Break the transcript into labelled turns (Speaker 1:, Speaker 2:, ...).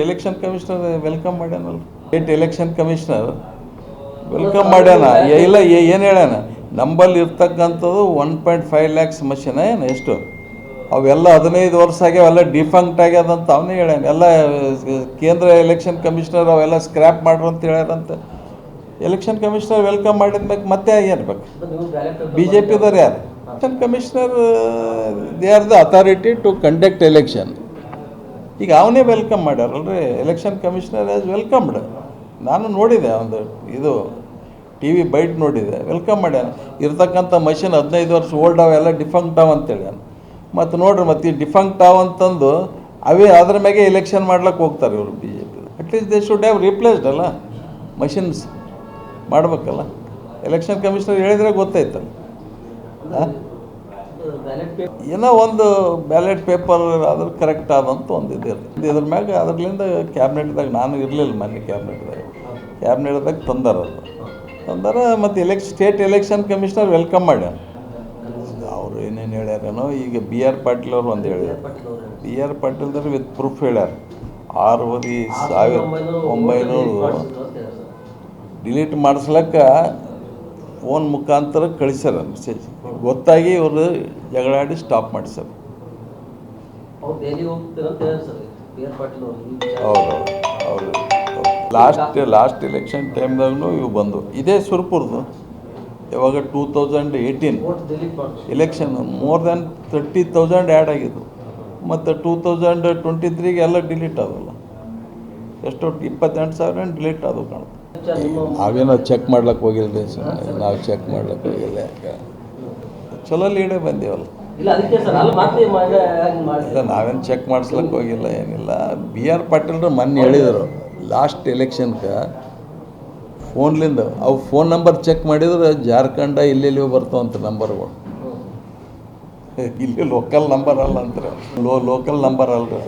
Speaker 1: Election commissioner welcome ಮಾಡ್ಯಾನಲ್ಲ. State election commissioner welcome ಮಾಡ್ಯಾನ. ಇಲ್ಲ ಏನು ಹೇಳ್ಯಾನ? ನಂಬಲ್ಲಿ ಇರ್ತಕ್ಕಂಥದ್ದು ಒನ್ ಪಾಯಿಂಟ್ ಫೈವ್ ಲ್ಯಾಕ್ಸ್ ಮಷಿನ ಏನು ಎಷ್ಟು? ಅವೆಲ್ಲ ಹದಿನೈದು ವರ್ಷ ಆಗ್ಯಾವ, ಎಲ್ಲ ಡಿಫಂಕ್ಟ್ ಆಗ್ಯದಂತ ಅವನೇ ಹೇಳ್ಯಾನ. ಎಲ್ಲ ಕೇಂದ್ರ ಎಲೆಕ್ಷನ್ ಕಮಿಷನರ್ ಅವೆಲ್ಲ ಸ್ಕ್ರ್ಯಾಪ್ ಮಾಡ್ರು ಅಂತ ಹೇಳ್ಯಾರಂತ. ಎಲೆಕ್ಷನ್ ಕಮಿಷನರ್ ವೆಲ್ಕಮ್ ಮಾಡಿದ್ಮೇಲೆ ಮತ್ತೆ ಏನ್ಬೇಕು ಬಿ ಜೆ ಪಿದವ್ರು ಯಾರು? Election commissioner they are the authority to conduct election ಈಗ ಅವನೇ ವೆಲ್ಕಮ್ ಮಾಡ್ಯಾರಲ್ರಿ ಎಲೆಕ್ಷನ್ ಕಮಿಷನರ್ ಆಸ್ ವೆಲ್ಕಮ್ಡ್ ನಾನು ನೋಡಿದೆ ಒಂದು ಇದು ಟಿ ವಿ ಬೈಟ್ ನೋಡಿದೆ ವೆಲ್ಕಮ್ ಮಾಡ್ಯಾನ. ಇರ್ತಕ್ಕಂಥ ಮಷಿನ್ ಹದಿನೈದು ವರ್ಷ ಓಲ್ಡ್ ಅವೆಲ್ಲ ಡಿಫಂಕ್ಟ್ ಅವ ಅಂತೇಳಿ ಮತ್ತು ನೋಡ್ರಿ, ಮತ್ತು ಈ ಡಿಫಂಕ್ಟ್ ಅವ ಅಂತಂದು ಅವೇ ಅದ್ರ ಮ್ಯಾಗೆ ಎಲೆಕ್ಷನ್ ಮಾಡ್ಲಿಕ್ಕೆ ಹೋಗ್ತಾರೆ ಇವರು B J P at least they should have replaced ಅಲ್ಲ ಮಷಿನ್ಸ್ ಮಾಡ್ಬೇಕಲ್ಲ. ಎಲೆಕ್ಷನ್ ಕಮಿಷನರ್ ಹೇಳಿದ್ರೆ ಗೊತ್ತಾಯ್ತಲ್ಲ. ಏನೋ ಒಂದು ಬ್ಯಾಲೆಟ್ ಪೇಪರ್ ಅದ್ರ ಕರೆಕ್ಟ್ ಆದಂತ ಒಂದು ಇದು ಇರ್ತದೆ ಇದ್ರ ಮ್ಯಾಗ ಅದ್ರಲಿಂದ ಕ್ಯಾಬಿನೆಟ್ದಾಗ ನಾನು ಇರಲಿಲ್ಲ ಮೊನ್ನೆ ಕ್ಯಾಬಿನೆಟ್ದಾಗ. ಕ್ಯಾಬಿನೆಟ್ದಾಗ ತಂದಾರ ಅದು ತಂದಾರ ಮತ್ತು election state election commissioner welcome ಮಾಡ್ಯಾರ ಅವ್ರು ಏನೇನು ಹೇಳ್ಯಾರೇನೋ, ಈಗ ಬಿ ಆರ್ ಪಾಟೀಲ್ ಅವ್ರು ಒಂದು ಹೇಳ್ಯಾರ. ಬಿ ಆರ್ ಪಾಟೀಲ್ದವ್ರು ವಿತ್ ಪ್ರೂಫ್ ಹೇಳ್ಯಾರ. ಆರೂವರೆ ಸಾವಿರ, ಒಂಬೈನೂರು. ಡಿಲೀಟ್ ಮಾಡಿಸ್ಲಕ್ಕ ಫೋನ್ ಮುಖಾಂತರ ಕಳಿಸ್ಯಾರ ಮೆಸೇಜ್ ಗೊತ್ತಾಗಿ ಇವರು ಜಗಳಾಡಿ ಸ್ಟಾಪ್ ಮಾಡಿಸ್ಯಾರ. ಹೌದು ಹೌದು ಲಾಸ್ಟ್ ಲಾಸ್ಟ್ ಎಲೆಕ್ಷನ್ ಟೈಮ್ದಾಗೂ ಇವು ಬಂದು ಇದೇ ಸುರ್ಪುರ್ದು. ಯಾವಾಗ two thousand eighteen election more than thirty thousand add ಆಗಿದ್ದು. ಮತ್ತು ಟೂ ತೌಸಂಡ್ ಟ್ವೆಂಟಿ ತ್ರೀಗೆ ಎಲ್ಲ ಡಿಲೀಟ್ ಆದಲ್ಲ ಎಷ್ಟೊಟ್ಟು ಇಪ್ಪತ್ತೆಂಟು ಸಾವಿರ ಡಿಲೀಟ್ ಆದವು ಕಾಣುತ್ತೆ. ನಾವೇನೋ ಚೆಕ್ ಮಾಡ್ಲಕ್ಕೆ ಹೋಗಿಲ್ಲ ನಾವು ಚೆಕ್ ಮಾಡ್ಲಕ್ಕೆ ಹೋಗಿಲ್ಲ ಯಾಕೆ? ಚಲೋ ಲೀಡೇ ಬಂದೇವಲ್ಲ.
Speaker 2: ಇಲ್ಲ
Speaker 1: ನಾವೇನು ಚೆಕ್ ಮಾಡಿಸ್ಲಕ್ಕೆ ಹೋಗಿಲ್ಲ ಏನಿಲ್ಲ. ಬಿ ಆರ್ ಪಾಟೀಲ್ರು ಮೊನ್ನೆ ಹೇಳಿದರು ಲಾಸ್ಟ್ ಎಲೆಕ್ಷನ್ಗೆ ಫೋನ್ಲಿಂದ ಅವು ಫೋನ್ ನಂಬರ್ ಚೆಕ್ ಮಾಡಿದ್ರೆ ಜಾರ್ಖಂಡ ಇಲ್ಲೆಲ್ಲಿ ಬರ್ತಾವಂತ ನಂಬರ್ಗಳು ಇಲ್ಲಿ ಲೋಕಲ್ ನಂಬರ್ ಅಲ್ಲ ಅಂತ ಲೋ ಲೋಕಲ್ ನಂಬರ್ ಅಲ್ರಿ.